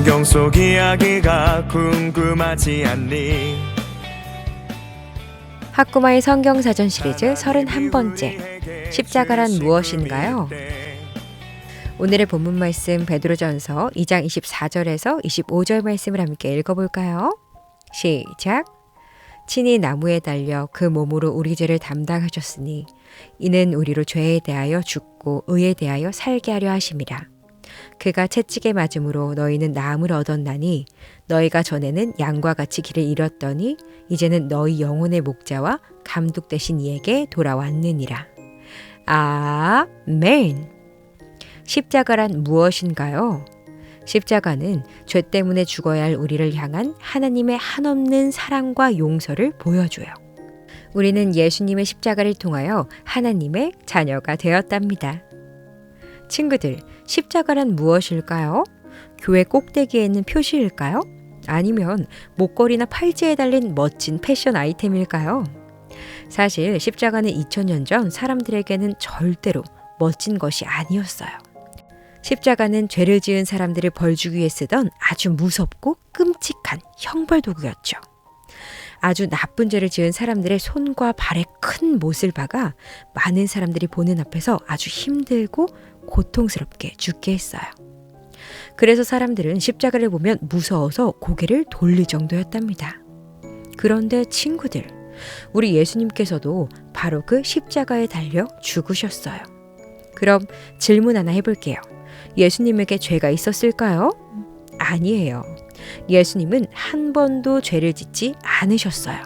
성경 속 이야기가 궁금하지 않니 학구마의 성경사전 시리즈 31번째 십자가란 무엇인가요? 오늘의 본문 말씀 베드로전서 2장 24절에서 25절 말씀을 함께 읽어볼까요? 시작. 친히 나무에 달려 그 몸으로 우리 죄를 담당하셨으니 이는 우리로 죄에 대하여 죽고 의에 대하여 살게 하려 하심이라. 그가 채찍에 맞음으로 너희는 나음을 얻었나니 너희가 전에는 양과 같이 길을 잃었더니 이제는 너희 영혼의 목자와 감독 되신 이에게 돌아왔느니라. 아멘. 십자가란 무엇인가요? 십자가는 죄 때문에 죽어야 할 우리를 향한 하나님의 한없는 사랑과 용서를 보여줘요. 우리는 예수님의 십자가를 통하여 하나님의 자녀가 되었답니다. 친구들, 십자가란 무엇일까요? 교회 꼭대기에 있는 표시일까요? 아니면 목걸이나 팔찌에 달린 멋진 패션 아이템일까요? 사실 십자가는 2000년 전 사람들에게는 절대로 멋진 것이 아니었어요. 십자가는 죄를 지은 사람들을 벌주기 위해 쓰던 아주 무섭고 끔찍한 형벌 도구였죠. 아주 나쁜 죄를 지은 사람들의 손과 발에 큰 못을 박아 많은 사람들이 보는 앞에서 아주 힘들고 고통스럽게 죽게 했어요. 그래서 사람들은 십자가를 보면 무서워서 고개를 돌릴 정도였답니다. 그런데 친구들, 우리 예수님께서도 바로 그 십자가에 달려 죽으셨어요. 그럼 질문 하나 해볼게요. 예수님에게 죄가 있었을까요? 아니에요. 예수님은 한 번도 죄를 짓지 않으셨어요.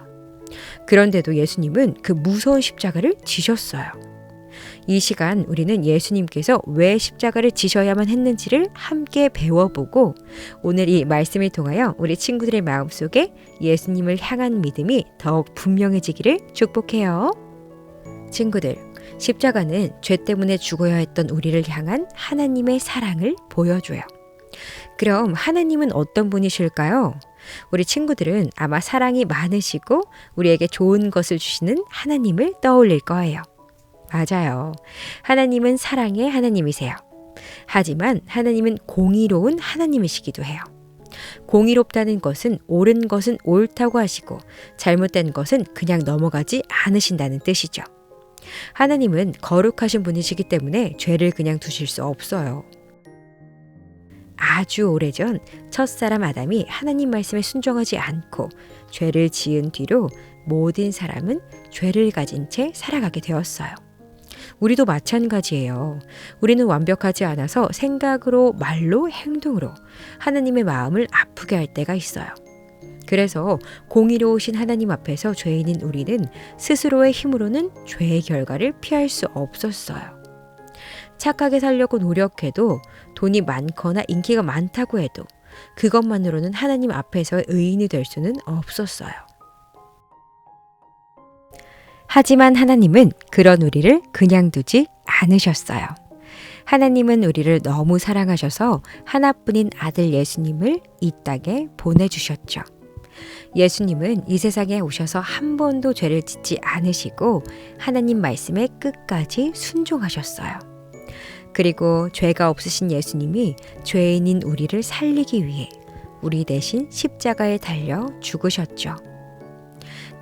그런데도 예수님은 그 무서운 십자가를 지셨어요. 이 시간 우리는 예수님께서 왜 십자가를 지셔야만 했는지를 함께 배워보고 오늘 이 말씀을 통하여 우리 친구들의 마음속에 예수님을 향한 믿음이 더욱 분명해지기를 축복해요. 친구들, 십자가는 죄 때문에 죽어야 했던 우리를 향한 하나님의 사랑을 보여줘요. 그럼 하나님은 어떤 분이실까요? 우리 친구들은 아마 사랑이 많으시고 우리에게 좋은 것을 주시는 하나님을 떠올릴 거예요. 맞아요. 하나님은 사랑의 하나님이세요. 하지만 하나님은 공의로운 하나님이시기도 해요. 공의롭다는 것은 옳은 것은 옳다고 하시고 잘못된 것은 그냥 넘어가지 않으신다는 뜻이죠. 하나님은 거룩하신 분이시기 때문에 죄를 그냥 두실 수 없어요. 아주 오래전 첫사람 아담이 하나님 말씀에 순종하지 않고 죄를 지은 뒤로 모든 사람은 죄를 가진 채 살아가게 되었어요. 우리도 마찬가지예요. 우리는 완벽하지 않아서 생각으로, 말로, 행동으로 하나님의 마음을 아프게 할 때가 있어요. 그래서 공의로우신 하나님 앞에서 죄인인 우리는 스스로의 힘으로는 죄의 결과를 피할 수 없었어요. 착하게 살려고 노력해도 돈이 많거나 인기가 많다고 해도 그것만으로는 하나님 앞에서의 의인이 될 수는 없었어요. 하지만 하나님은 그런 우리를 그냥 두지 않으셨어요. 하나님은 우리를 너무 사랑하셔서 하나뿐인 아들 예수님을 이 땅에 보내주셨죠. 예수님은 이 세상에 오셔서 한 번도 죄를 짓지 않으시고 하나님 말씀에 끝까지 순종하셨어요. 그리고 죄가 없으신 예수님이 죄인인 우리를 살리기 위해 우리 대신 십자가에 달려 죽으셨죠.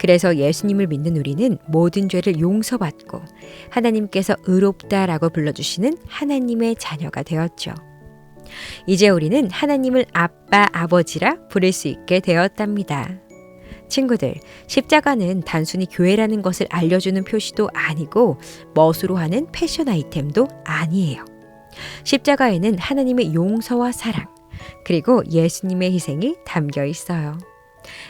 그래서 예수님을 믿는 우리는 모든 죄를 용서받고 하나님께서 의롭다라고 불러주시는 하나님의 자녀가 되었죠. 이제 우리는 하나님을 아빠, 아버지라 부를 수 있게 되었답니다. 친구들, 십자가는 단순히 교회라는 것을 알려주는 표시도 아니고 멋으로 하는 패션 아이템도 아니에요. 십자가에는 하나님의 용서와 사랑, 그리고 예수님의 희생이 담겨 있어요.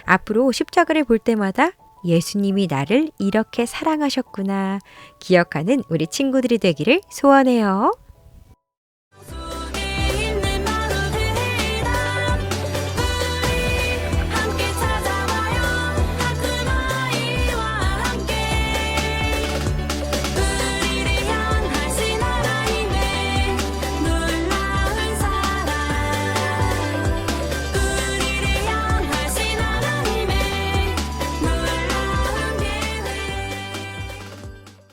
앞으로 십자가를 볼 때마다 예수님이 나를 이렇게 사랑하셨구나 기억하는 우리 친구들이 되기를 소원해요.